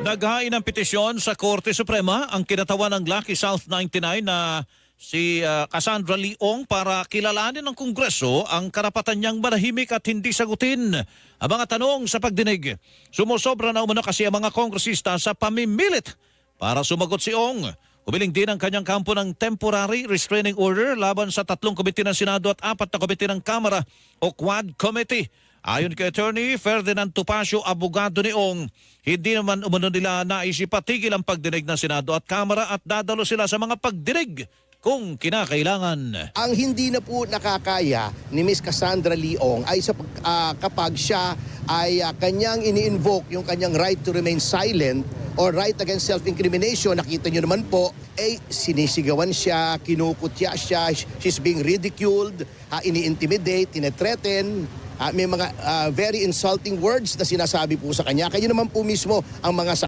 Naghain ng petisyon sa Korte Suprema ang kinatawan ng Lucky South 99 na si ah, Cassandra Leong para kilalanin ng Kongreso ang karapatan niyang manahimik at hindi sagutin ang mga tanong sa pagdinig. Sumusobra na umano kasi ang mga kongresista sa pamimilit para sumagot si Ong. Humiling din ang kanyang kampo ng temporary restraining order laban sa tatlong komite ng Senado at apat na komite ng Kamara o Quad Committee. Ayon kay Attorney Ferdinand Tupacio, abogado ni Ong, hindi naman umano nila naisipatigil ang pagdinig ng Senado at Kamara at dadalo sila sa mga pagdinig kung kinakailangan. Ang hindi na po nakakaya ni Miss Cassandra Leong ay sa ah, kapag siya ay ah, kanyang ini-invoke yung kanyang right to remain silent or right against self-incrimination. Nakita nyo naman po, eh sinisigawan siya, kinukutya siya, she's being ridiculed, ah, ini-intimidate, tinetreaten, ah, may mga ah, very insulting words na sinasabi po sa kanya. Kayo naman po mismo ang mga